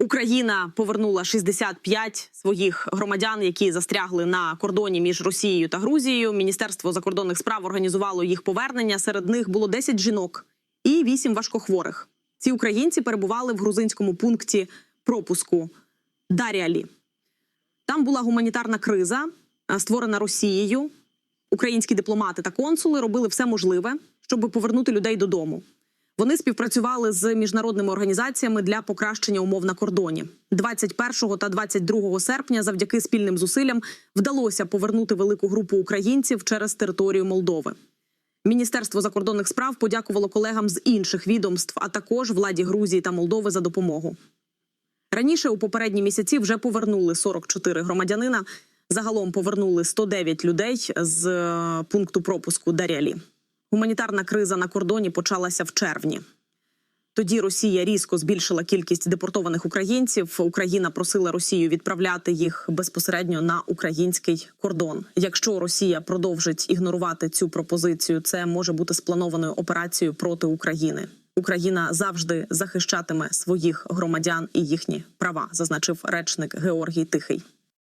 Україна повернула 65 своїх громадян, які застрягли на кордоні між Росією та Грузією. Міністерство закордонних справ організувало їх повернення. Серед них було 10 жінок і 8 важкохворих. Ці українці перебували в грузинському пункті пропуску Даріалі. Там була гуманітарна криза, е, створена Росією. Українські дипломати та консули робили все можливе, щоб повернути людей додому. Вони співпрацювали з міжнародними організаціями для покращення умов на кордоні. 21 та 22 серпня, завдяки спільним зусиллям, вдалося повернути велику групу українців через територію Молдови. Міністерство закордонних справ подякувало колегам з інших відомств, а також владі Грузії та Молдови за допомогу. Раніше у попередні місяці вже повернули 44 громадянина. Загалом повернули 109 людей з е, пункту пропуску Дарялі. Гуманітарна криза на кордоні почалася в червні. Тоді Росія різко збільшила кількість депортованих українців. Україна просила Росію відправляти їх безпосередньо на український кордон. Якщо Росія продовжить ігнорувати цю пропозицію, це може бути спланованою операцією проти України. Україна завжди захищатиме своїх громадян і їхні права, зазначив речник Георгій Тихий.